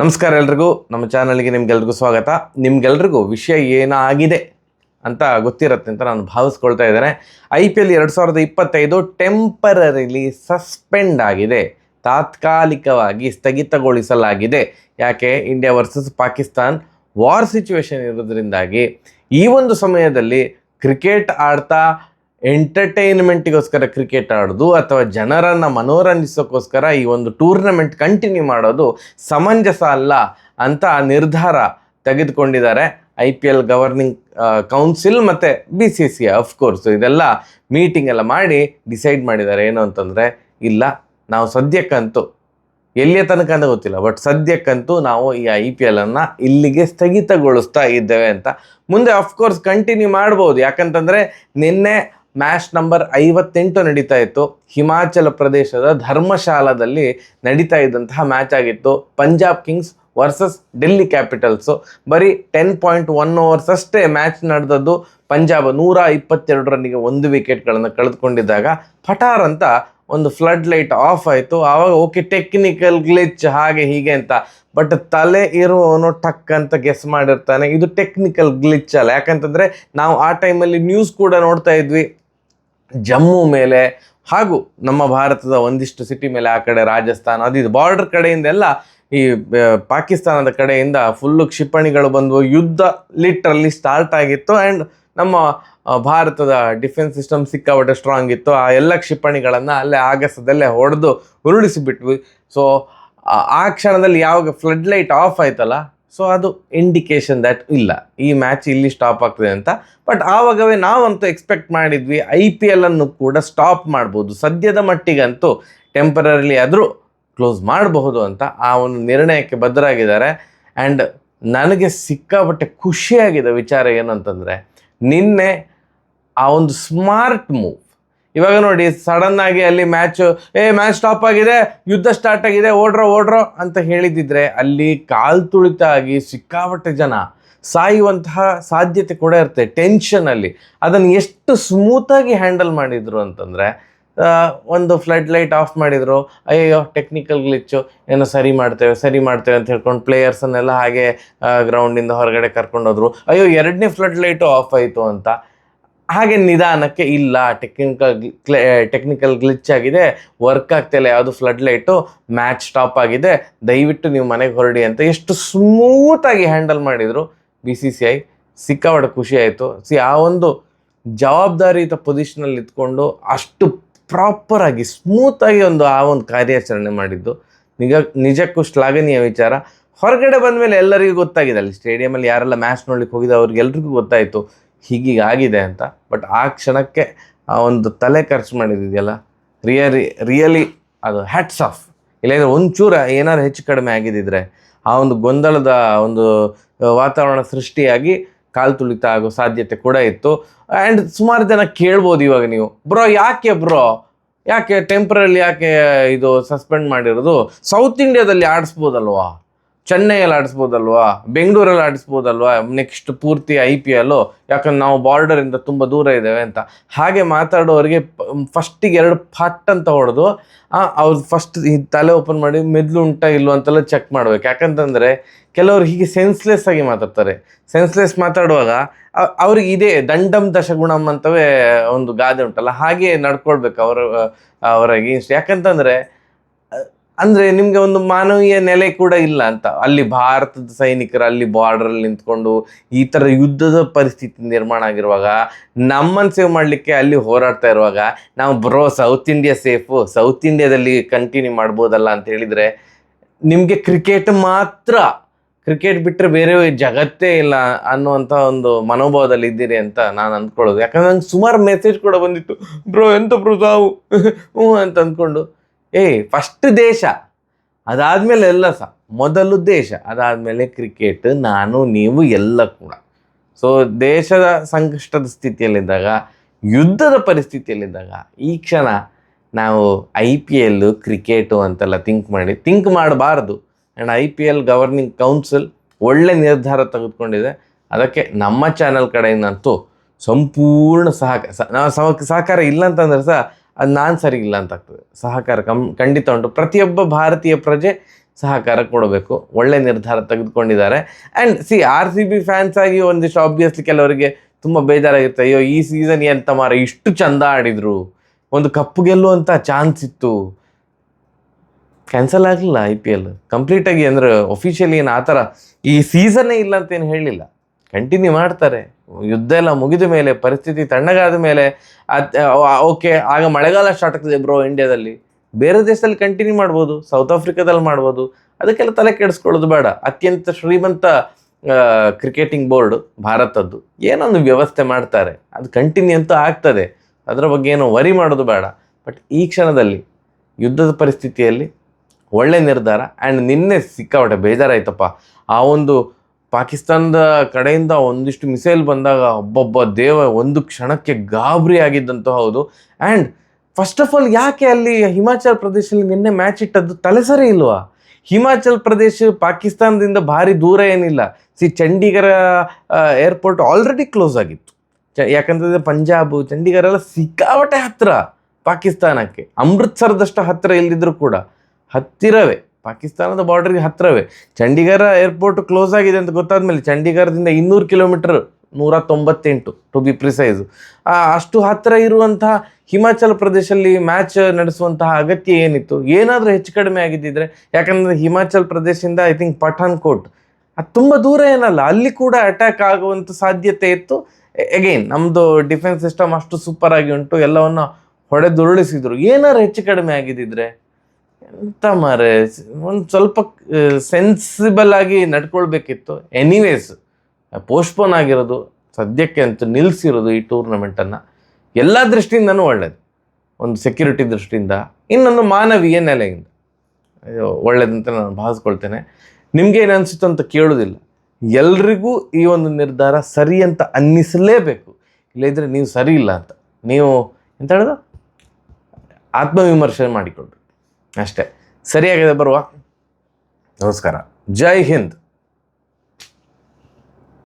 ನಮಸ್ಕಾರ ಎಲ್ರಿಗೂ. ನಮ್ಮ ಚಾನಲ್ಗೆ ನಿಮ್ಗೆಲ್ರಿಗೂ ಸ್ವಾಗತ. ನಿಮ್ಗೆಲ್ರಿಗೂ ವಿಷಯ ಏನಾಗಿದೆ ಅಂತ ಗೊತ್ತಿರತ್ತೆ ಅಂತ ನಾನು ಭಾವಿಸ್ಕೊಳ್ತಾ ಇದ್ದೇನೆ. ಐ ಪಿ ಎಲ್ ಎರಡು ಸಾವಿರದ ಇಪ್ಪತ್ತೈದು ಟೆಂಪರರಿಲಿ ಸಸ್ಪೆಂಡ್ ಆಗಿದೆ. ತಾತ್ಕಾಲಿಕವಾಗಿ ಸ್ಥಗಿತಗೊಳಿಸಲಾಗಿದೆ. ಯಾಕೆ? India versus Pakistan war situation ಇರೋದ್ರಿಂದಾಗಿ ಈ ಒಂದು ಸಮಯದಲ್ಲಿ ಕ್ರಿಕೆಟ್ ಆಡ್ತಾ ಎಂಟರ್ಟೈನ್ಮೆಂಟಿಗೋಸ್ಕರ ಕ್ರಿಕೆಟ್ ಆಡೋದು ಅಥವಾ ಜನರನ್ನು ಮನೋರಂಜಿಸೋಕ್ಕೋಸ್ಕರ ಈ ಒಂದು ಟೂರ್ನಮೆಂಟ್ ಕಂಟಿನ್ಯೂ ಮಾಡೋದು ಸಮಂಜಸ ಅಲ್ಲ ಅಂತ ನಿರ್ಧಾರ ತೆಗೆದುಕೊಂಡಿದ್ದಾರೆ. I P L governing council ಮತ್ತು B C C of course ಇದೆಲ್ಲ ಮೀಟಿಂಗ್ ಎಲ್ಲ ಮಾಡಿ ಡಿಸೈಡ್ ಮಾಡಿದ್ದಾರೆ. ಏನು ಅಂತಂದರೆ, ಇಲ್ಲ, ನಾವು ಸದ್ಯಕ್ಕಂತೂ, ಎಲ್ಲಿಯ ತನಕ ಅಂತ ಗೊತ್ತಿಲ್ಲ ಬಟ್ ಸದ್ಯಕ್ಕಂತೂ ನಾವು ಈ ಐ ಪಿ ಎಲನ್ನು ಇಲ್ಲಿಗೆ ಸ್ಥಗಿತಗೊಳಿಸ್ತಾ ಇದ್ದೇವೆ ಅಂತ. ಮುಂದೆ ಅಫ್ಕೋರ್ಸ್ ಕಂಟಿನ್ಯೂ ಮಾಡ್ಬೋದು. ಯಾಕಂತಂದರೆ, ನಿನ್ನೆ ಮ್ಯಾಚ್ ನಂಬರ್ ಐವತ್ತೆಂಟು ನಡೀತಾ ಇತ್ತು. ಹಿಮಾಚಲ ಪ್ರದೇಶದ ಧರ್ಮಶಾಲಾದಲ್ಲಿ ನಡೀತಾ ಇದ್ದಂತಹ ಮ್ಯಾಚ್ ಆಗಿತ್ತು. Punjab Kings versus Delhi Capitals. ಬರೀ ಟೆನ್ ಪಾಯಿಂಟ್ ಒನ್ ಓವರ್ಸ್ ಅಷ್ಟೇ ಮ್ಯಾಚ್ ನಡೆದದ್ದು. ಪಂಜಾಬ್ ನೂರ ಇಪ್ಪತ್ತೆರಡು ರನ್ನಿಗೆ ಒಂದು ವಿಕೆಟ್ಗಳನ್ನು ಕಳೆದುಕೊಂಡಿದ್ದಾಗ ಪಠಾರ್ ಅಂತ ಒಂದು ಫ್ಲಡ್ ಲೈಟ್ ಆಫ್ ಆಯಿತು. ಆವಾಗ ಓಕೆ ಟೆಕ್ನಿಕಲ್ ಗ್ಲಿಚ್ ಹಾಗೆ ಹೀಗೆ ಅಂತ. ಬಟ್ ತಲೆ ಇರುವವನು ಟಕ್ ಅಂತ ಗೆಸ್ ಮಾಡಿರ್ತಾನೆ. ಇದು ಟೆಕ್ನಿಕಲ್ ಗ್ಲಿಚ್ ಅಲ್ಲ. ಯಾಕಂತಂದರೆ, ನಾವು ಆ ಟೈಮಲ್ಲಿ ನ್ಯೂಸ್ ಕೂಡ ನೋಡ್ತಾ ಇದ್ವಿ. ಜಮ್ಮು ಮೇಲೆ ಹಾಗೂ ನಮ್ಮ ಭಾರತದ ಒಂದಿಷ್ಟು ಸಿಟಿ ಮೇಲೆ ಆ ಕಡೆ ರಾಜಸ್ಥಾನ, ಅದು ಇದು ಬಾರ್ಡರ್ ಕಡೆಯಿಂದೆಲ್ಲ ಈ ಪಾಕಿಸ್ತಾನದ ಕಡೆಯಿಂದ ಫುಲ್ಲು ಕ್ಷಿಪಣಿಗಳು ಬಂದು ಯುದ್ಧ ಲಿಟ್ರಲ್ಲಿ ಸ್ಟಾರ್ಟ್ ಆಗಿತ್ತು ಆ್ಯಂಡ್ ನಮ್ಮ ಭಾರತದ ಡಿಫೆನ್ಸ್ ಸಿಸ್ಟಮ್ ಸಿಕ್ಕಾಪಟ್ಟೆ ಸ್ಟ್ರಾಂಗ್ ಇತ್ತು. ಆ ಎಲ್ಲ ಕ್ಷಿಪಣಿಗಳನ್ನು ಅಲ್ಲೇ ಆಗಸದಲ್ಲೇ ಹೊಡೆದು ಉರುಳಿಸಿಬಿಟ್ವಿ. ಸೊ ಆ ಕ್ಷಣದಲ್ಲಿ ಯಾವಾಗ ಫ್ಲಡ್ ಲೈಟ್ ಆಫ್ ಆಯ್ತಲ್ಲ ಸೊ ಅದು ಇಂಡಿಕೇಶನ್ ದ್ಯಾಟ್ ಇಲ್ಲ, ಈ ಮ್ಯಾಚ್ ಇಲ್ಲಿ ಸ್ಟಾಪ್ ಆಗ್ತದೆ ಅಂತ. ಬಟ್ ಆವಾಗವೇ ನಾವಂತೂ ಎಕ್ಸ್ಪೆಕ್ಟ್ ಮಾಡಿದ್ವಿ ಐ ಪಿ ಎಲ್ ಅನ್ನು ಕೂಡ ಸ್ಟಾಪ್ ಮಾಡ್ಬೋದು. ಸದ್ಯದ ಮಟ್ಟಿಗಂತೂ ಟೆಂಪರರಿಲಿ ಆದರೂ ಕ್ಲೋಸ್ ಮಾಡಬಹುದು ಅಂತ ಆ ಒಂದು ನಿರ್ಣಯಕ್ಕೆ ಬದ್ಧರಾಗಿದ್ದಾರೆ. ಆ್ಯಂಡ್ ನನಗೆ ಸಿಕ್ಕಾಪಟ್ಟೆ ಖುಷಿಯಾಗಿದೆ ವಿಚಾರ ಏನಂತಂದರೆ, ನಿನ್ನೆ ಆ ಒಂದು ಸ್ಮಾರ್ಟ್ ಮೂವ್ ಇವಾಗ ನೋಡಿ ಸಡನ್ ಆಗಿ ಅಲ್ಲಿ ಮ್ಯಾಚ್ ಏ ಮ್ಯಾಚ್ ಸ್ಟಾಪ್ ಆಗಿದೆ, ಯುದ್ಧ ಸ್ಟಾರ್ಟ್ ಆಗಿದೆ, ಓಡ್ರೋ ಓಡ್ರೋ ಅಂತ ಹೇಳಿದಿದ್ರೆ ಅಲ್ಲಿ ಕಾಲ್ ತುಳಿತ ಆಗಿ ಸಿಕ್ಕಾಪಟ್ಟೆ ಜನ ಸಾಯುವಂತಹ ಸಾಧ್ಯತೆ ಕೂಡ ಇರುತ್ತೆ ಟೆನ್ಷನಲ್ಲಿ ಅದನ್ನು ಎಷ್ಟು ಸ್ಮೂತಾಗಿ ಹ್ಯಾಂಡಲ್ ಮಾಡಿದ್ರು ಅಂತಂದರೆ ಒಂದು ಫ್ಲಡ್ ಲೈಟ್ ಆಫ್ ಮಾಡಿದ್ರು ಅಯ್ಯೋ ಟೆಕ್ನಿಕಲ್ ಗ್ಲಿಚ್ಚು ಏನೋ ಸರಿ ಮಾಡ್ತೇವೆ ಸರಿ ಮಾಡ್ತೇವೆ ಅಂತ ಹೇಳ್ಕೊಂಡು ಪ್ಲೇಯರ್ಸನ್ನೆಲ್ಲ ಹಾಗೆ ಗ್ರೌಂಡಿಂದ ಹೊರಗಡೆ ಕರ್ಕೊಂಡೋದ್ರು. ಅಯ್ಯೋ, ಎರಡನೇ ಫ್ಲಡ್ ಲೈಟು ಆಫ್ ಆಯಿತು ಅಂತ. ಹಾಗೆ ನಿಧಾನಕ್ಕೆ ಇಲ್ಲ ಟೆಕ್ನಿಕಲ್ ಟೆಕ್ನಿಕಲ್ ಗ್ಲಿಚ್ ಆಗಿದೆ ವರ್ಕ್ ಆಗ್ತಿಲ್ಲ, ಯಾವುದು ಫ್ಲಡ್ ಲೈಟು ಮ್ಯಾಚ್ ಸ್ಟಾಪ್ ಆಗಿದೆ, ದಯವಿಟ್ಟು ನೀವು ಮನೆಗೆ ಹೊರಡಿ ಅಂತ ಎಷ್ಟು ಸ್ಮೂತಾಗಿ ಹ್ಯಾಂಡಲ್ ಮಾಡಿದರು ಬಿ ಸಿ ಸಿ ಐ ಸಿಕ್ಕಾಪಟ್ಟೆ ಖುಷಿ ಆಯಿತು. ಸಿ, ಆ ಒಂದು ಜವಾಬ್ದಾರಿಯುತ ಪೊಸಿಷನಲ್ಲಿ ಇದ್ಕೊಂಡು ಅಷ್ಟು ಪ್ರಾಪರಾಗಿ ಸ್ಮೂತಾಗಿ ಒಂದು, ಆ ಒಂದು ಕಾರ್ಯಾಚರಣೆ ಮಾಡಿದ್ದು. ನಿಜ, ನಿಜಕ್ಕೂ ಶ್ಲಾಘನೀಯ ವಿಚಾರ. ಹೊರಗಡೆ ಬಂದ ಮೇಲೆ ಎಲ್ಲರಿಗೂ ಗೊತ್ತಾಗಿದೆ ಅಲ್ಲಿ ಸ್ಟೇಡಿಯಮಲ್ಲಿ ಯಾರೆಲ್ಲ ಮ್ಯಾಚ್ ನೋಡ್ಲಿಕ್ಕೆ ಹೋಗಿದ್ದು ಅವ್ರಿಗೆಲ್ರಿಗೂ ಗೊತ್ತಾಯಿತು. ಹೀಗೀಗ ಆಗಿದೆ ಅಂತ. ಬಟ್ ಆ ಕ್ಷಣಕ್ಕೆ ಆ ಒಂದು ತಲೆ ಖರ್ಚು ಮಾಡಿದೆಯಲ್ಲ ರಿಯಲಿ ರಿಯಲಿ ಅದು ಹ್ಯಾಟ್ಸ್ ಆಫ್ ಇಲ್ಲಾಂದರೆ ಒಂಚೂರ ಏನಾದ್ರು ಹೆಚ್ಚು ಕಡಿಮೆ ಆಗಿದ್ದಿದ್ರೆ ಆ ಒಂದು ಗೊಂದಲದ ಒಂದು ವಾತಾವರಣ ಸೃಷ್ಟಿಯಾಗಿ ಕಾಲು ತುಳಿತ ಆಗೋ ಸಾಧ್ಯತೆ ಕೂಡ ಇತ್ತು. ಆ್ಯಂಡ್ ಸುಮಾರು ಜನ ಕೇಳ್ಬೋದು ಇವಾಗ ನೀವು. ಬ್ರೋ ಯಾಕೆ ಬ್ರೋ ಯಾಕೆ ಟೆಂಪ್ರರಿ ಯಾಕೆ ಇದು ಸಸ್ಪೆಂಡ್ ಮಾಡಿರೋದು? ಸೌತ್ ಇಂಡಿಯಾದಲ್ಲಿ ಆಡಿಸ್ಬೋದಲ್ವಾ? ಚೆನ್ನೈಯಲ್ಲಿ ಆಡಿಸ್ಬೋದಲ್ವಾ? ಬೆಂಗಳೂರಲ್ಲಿ ಆಡಿಸ್ಬೋದಲ್ವಾ? ನೆಕ್ಸ್ಟ್ ಪೂರ್ತಿ ಐ ಪಿ ಎಲ್ಲು ಯಾಕಂದ್ರೆ ನಾವು ಬಾರ್ಡರಿಂದ ತುಂಬ ದೂರ ಇದ್ದೇವೆ ಅಂತ. ಹಾಗೆ ಮಾತಾಡೋರಿಗೆ ಫಸ್ಟಿಗೆ ಎರಡು ಫಟ್ ಅಂತ ಹೊಡೆದು ಅವ್ರು ಫಸ್ಟ್ ತಲೆ ಓಪನ್ ಮಾಡಿ ಮೆದ್ಲು ಉಂಟಾ ಇಲ್ವೋ ಅಂತೆಲ್ಲ ಚೆಕ್ ಮಾಡ್ಬೇಕು. ಯಾಕಂತಂದರೆ ಕೆಲವರು ಹೀಗೆ ಸೆನ್ಸ್ಲೆಸ್ ಆಗಿ ಮಾತಾಡ್ತಾರೆ. ಸೆನ್ಸ್ಲೆಸ್ ಮಾತಾಡುವಾಗ ಅವ್ರಿಗೆ ಇದೇ ದಂಡಂ ದಶಗುಣಂ ಅಂತವೇ ಒಂದು ಗಾದೆ ಉಂಟಲ್ಲ? ಹಾಗೆ ನಡ್ಕೊಳ್ಬೇಕು ಅವರ ಅವರ ಅಗೇನ್ಸ್ಟ್ ಯಾಕಂತಂದರೆ ಅಂದರೆ ನಿಮಗೆ ಒಂದು ಮಾನವೀಯ ನೆಲೆ ಕೂಡ ಇಲ್ಲ ಅಂತ. ಅಲ್ಲಿ ಭಾರತದ ಸೈನಿಕರು ಅಲ್ಲಿ ಬಾರ್ಡ್ರಲ್ಲಿ ನಿಂತ್ಕೊಂಡು ಈ ಥರ ಯುದ್ಧದ ಪರಿಸ್ಥಿತಿ ನಿರ್ಮಾಣ ಆಗಿರುವಾಗ ನಮ್ಮನ್ನು ಸೇವ್ ಮಾಡಲಿಕ್ಕೆ ಅಲ್ಲಿ ಹೋರಾಡ್ತಾ ಇರುವಾಗ ನಾವು bro south India safe south ಇಂಡಿಯಾದಲ್ಲಿ ಕಂಟಿನ್ಯೂ ಮಾಡ್ಬೋದಲ್ಲ ಅಂತ ಹೇಳಿದ್ರೆ ನಿಮಗೆ ಕ್ರಿಕೆಟ್ ಮಾತ್ರ. ಕ್ರಿಕೆಟ್ ಬಿಟ್ಟರೆ ಬೇರೆ ಜಗತ್ತೇ ಇಲ್ಲ ಅನ್ನುವಂಥ ಒಂದು ಮನೋಭಾವದಲ್ಲಿ ಇದ್ದೀರಿ ಅಂತ ನಾನು ಅಂದ್ಕೊಳ್ಳೋದು. ಯಾಕಂದ್ರೆ ನಂಗೆ ಸುಮಾರು ಮೆಸೇಜ್ ಕೂಡ ಬಂದಿತ್ತು. ಬ್ರೋ ಎಂತ ಬ್ರೋ ಸಾವು? ಹ್ಞೂ ಅಂತ ಅಂದ್ಕೊಂಡು. ಏಯ್ ಫಸ್ಟ್ ದೇಶ. ಅದಾದಮೇಲೆ ಎಲ್ಲ ಸಹ ಮೊದಲು ದೇಶ, ಅದಾದಮೇಲೆ ಕ್ರಿಕೆಟ್ ನಾನು, ನೀವು ಎಲ್ಲ ಕೂಡ. ಸೊ ದೇಶದ ಸಂಕಷ್ಟದ ಸ್ಥಿತಿಯಲ್ಲಿದ್ದಾಗ, ಯುದ್ಧದ ಪರಿಸ್ಥಿತಿಯಲ್ಲಿದ್ದಾಗ, ಈ ಕ್ಷಣ ನಾವು ಐ ಪಿ ಎಲ್ಲು ಕ್ರಿಕೆಟು ಅಂತೆಲ್ಲ ಥಿಂಕ್ ಮಾಡಿ ಥಿಂಕ್ ಮಾಡಬಾರ್ದು. And I P L governing council ಒಳ್ಳೆ ನಿರ್ಧಾರ ತೆಗೆದುಕೊಂಡಿದೆ. ಅದಕ್ಕೆ ನಮ್ಮ ಚಾನಲ್ ಕಡೆಯಿಂದಂತೂ ಸಂಪೂರ್ಣ ಸಹಕಾರ ನಾವು ಸಹ ಸಹಕಾರ ಇಲ್ಲ ಅಂತಂದ್ರೆ ಸಹ ಅದು ನಾನು ಸರಿ ಇಲ್ಲ ಅಂತ ಆಗ್ತದೆ. ಸಹಕಾರ ಕಮ್ ಖಂಡಿತ ಉಂಟು. ಪ್ರತಿಯೊಬ್ಬ ಭಾರತೀಯ ಪ್ರಜೆ ಸಹಕಾರ ಕೊಡಬೇಕು. ಒಳ್ಳೆ ನಿರ್ಧಾರ ತೆಗೆದುಕೊಂಡಿದ್ದಾರೆ. And C R C B fans ಆಗಿ ಒಂದಿಷ್ಟು ಆಬ್ವಿಯಸ್ಲಿ ಕೆಲವರಿಗೆ ತುಂಬ ಬೇಜಾರಾಗಿರುತ್ತೆ. ಅಯ್ಯೋ, ಈ ಸೀಸನ್ ಎಂತ ಮಾರ, ಇಷ್ಟು ಚಂದ ಆಡಿದ್ರು. ಒಂದು ಕಪ್ಪು ಗೆಲ್ಲುವಂಥ ಚಾನ್ಸ್ ಇತ್ತು. ಕ್ಯಾನ್ಸಲ್ ಆಗಲಿಲ್ಲ ಐ ಪಿ ಎಲ್ ಕಂಪ್ಲೀಟಾಗಿ ಅಂದರೆ ಒಫಿಷಿಯಲಿ ಏನು ಆ ಥರ ಈ ಸೀಸನ್ನೇ ಇಲ್ಲ ಅಂತ ಏನು ಹೇಳಲಿಲ್ಲ ಕಂಟಿನ್ಯೂ ಮಾಡ್ತಾರೆ. ಯುದ್ಧ ಎಲ್ಲ ಮುಗಿದ ಮೇಲೆ, ಪರಿಸ್ಥಿತಿ ತಣ್ಣಗಾದ ಮೇಲೆ ಓಕೆ, ಆಗ ಮಳೆಗಾಲ ಸ್ಟಾರ್ಟ್ ಆಗ್ತದೆ ಬ್ರೋ ಇಂಡಿಯಾದಲ್ಲಿ ಬೇರೆ ದೇಶದಲ್ಲಿ ಕಂಟಿನ್ಯೂ ಮಾಡ್ಬೋದು ಸೌತ್ ಆಫ್ರಿಕಾದಲ್ಲಿ ಮಾಡ್ಬೋದು, ಅದಕ್ಕೆಲ್ಲ ತಲೆ ಕೆಡಿಸ್ಕೊಳ್ಳೋದು ಬೇಡ. ಅತ್ಯಂತ ಶ್ರೀಮಂತ ಕ್ರಿಕೆಟಿಂಗ್ ಬೋರ್ಡ್ ಭಾರತದ್ದು. ಏನೊಂದು ವ್ಯವಸ್ಥೆ ಮಾಡ್ತಾರೆ. ಅದು ಕಂಟಿನ್ಯೂ ಅಂತೂ ಆಗ್ತದೆ. ಅದರ ಬಗ್ಗೆ ಏನೋ ವರಿ ಮಾಡೋದು ಬೇಡ. ಬಟ್ ಈ ಕ್ಷಣದಲ್ಲಿ, ಯುದ್ಧದ ಪರಿಸ್ಥಿತಿಯಲ್ಲಿ ಒಳ್ಳೆ ನಿರ್ಧಾರ ಆ್ಯಂಡ್ ನಿನ್ನೆ ಸಿಕ್ಕಾಪಟ್ಟೆ ಬೇಜಾರಾಯ್ತಪ್ಪ. ಆ ಒಂದು ಪಾಕಿಸ್ತಾನದ ಕಡೆಯಿಂದ ಒಂದಿಷ್ಟು ಮಿಸೈಲ್ ಬಂದಾಗ ಒಬ್ಬೊಬ್ಬ ದೇವ ಒಂದು ಕ್ಷಣಕ್ಕೆ ಗಾಬರಿ ಆಗಿದ್ದಂತೂ ಹೌದು. ಆ್ಯಂಡ್ ಫಸ್ಟ್ ಆಫ್ ಆಲ್ ಯಾಕೆ ಅಲ್ಲಿ ಹಿಮಾಚಲ್ ಪ್ರದೇಶದಲ್ಲಿ ನಿನ್ನೆ ಮ್ಯಾಚ್ ಇಟ್ಟದ್ದು ತಲೆ ಸರಿ ಇಲ್ವಾ? ಹಿಮಾಚಲ್ ಪ್ರದೇಶ ಪಾಕಿಸ್ತಾನದಿಂದ ಭಾರಿ ದೂರ ಏನಿಲ್ಲ. ಸಿ ಚಂಡೀಗಢ ಏರ್ಪೋರ್ಟ್ ಆಲ್ರೆಡಿ ಕ್ಲೋಸ್ ಆಗಿತ್ತು. ಚ, ಯಾಕಂತಂದರೆ ಪಂಜಾಬ್ ಚಂಡೀಗಢ ಎಲ್ಲ ಸಿಕ್ಕಾಪಟ್ಟೆ ಹತ್ತಿರ ಪಾಕಿಸ್ತಾನಕ್ಕೆ. ಅಮೃತ್ಸರದಷ್ಟು ಹತ್ತಿರ ಇಲ್ಲದಿದ್ದರೂ ಕೂಡ ಹತ್ತಿರವೇ. ಪಾಕಿಸ್ತಾನದ ಬಾರ್ಡರ್ಗೆ ಹತ್ತಿರವೇ ಚಂಡೀಗಢ ಏರ್ಪೋರ್ಟ್ ಕ್ಲೋಸ್ ಆಗಿದೆ ಅಂತ ಗೊತ್ತಾದ ಮೇಲೆ ಚಂಡೀಗಢದಿಂದ ಇನ್ನೂರು ಕಿಲೋಮೀಟರ್ ನೂರ ತೊಂಬತ್ತೆಂಟು ಟು ಬಿ ಪ್ರಿಸೈಸ್ ಅಷ್ಟು ಹತ್ತಿರ ಇರುವಂತಹ ಹಿಮಾಚಲ ಪ್ರದೇಶದಲ್ಲಿ ಮ್ಯಾಚ್ ನಡೆಸುವಂತಹ ಅಗತ್ಯ ಏನಿತ್ತು? ಏನಾದರೂ ಹೆಚ್ಚು ಕಡಿಮೆ ಆಗಿದ್ದಿದ್ರೆ, ಯಾಕಂದರೆ ಹಿಮಾಚಲ್ ಪ್ರದೇಶದಿಂದ ಐ ಥಿಂಕ್ ಪಠಾನ್ಕೋಟ್ ಅದು ತುಂಬ ದೂರ ಏನಲ್ಲ, ಅಲ್ಲಿ ಕೂಡ ಅಟ್ಯಾಕ್ ಆಗುವಂಥ ಸಾಧ್ಯತೆ ಇತ್ತು. ಎಗೈನ್ ನಮ್ಮದು ಡಿಫೆನ್ಸ್ ಸಿಸ್ಟಮ್ ಅಷ್ಟು ಸೂಪರ್ ಆಗಿ ಉಂಟು, ಎಲ್ಲವನ್ನು ಹೊಡೆದುರುಳಿಸಿದ್ರು. ಏನಾದ್ರು ಹೆಚ್ಚು ಕಡಿಮೆ ಆಗಿದ್ದಿದ್ರೆ? ಎಂತ ಮಾರೆ, ಒಂದು ಸ್ವಲ್ಪ ಸೆನ್ಸಿಬಲ್ ಆಗಿ ನಡ್ಕೊಳ್ಬೇಕಿತ್ತು. ಎನಿವೇಸ್ ಪೋಸ್ಟ್ಪೋನ್ ಆಗಿರೋದು, ಸದ್ಯಕ್ಕೆ ಅಂತೂ ನಿಲ್ಲಿಸಿರೋದು ಈ ಟೂರ್ನಮೆಂಟನ್ನು ಎಲ್ಲ ದೃಷ್ಟಿಯಿಂದನೂ ಒಳ್ಳೇದು. ಒಂದು ಸೆಕ್ಯೂರಿಟಿ ದೃಷ್ಟಿಯಿಂದ, ಇನ್ನೊಂದು ಮಾನವೀಯ ನೆಲೆಯಿಂದ. ಒಳ್ಳೇದಂತ ನಾನು ಭಾವಿಸ್ಕೊಳ್ತೇನೆ. ನಿಮಗೆ ಏನು ಅನಿಸುತ್ತೋ ಅಂತ ಕೇಳೋದಿಲ್ಲ. ಎಲ್ರಿಗೂ ಈ ಒಂದು ನಿರ್ಧಾರ ಸರಿ ಅಂತ ಅನ್ನಿಸಲೇಬೇಕು. ಇಲ್ಲದಿದ್ದರೆ ನೀವು ಸರಿ ಇಲ್ಲ ಅಂತ. ನೀವು, ಎಂತ ಹೇಳೋದು ಆತ್ಮವಿಮರ್ಶೆ ಮಾಡಿಕೊಳ್ರಿ ಅಷ್ಟೇ. ಸರಿಯಾಗಿದೆ ಬರುವ. ನಮಸ್ಕಾರ. ಜೈ ಹಿಂದ್.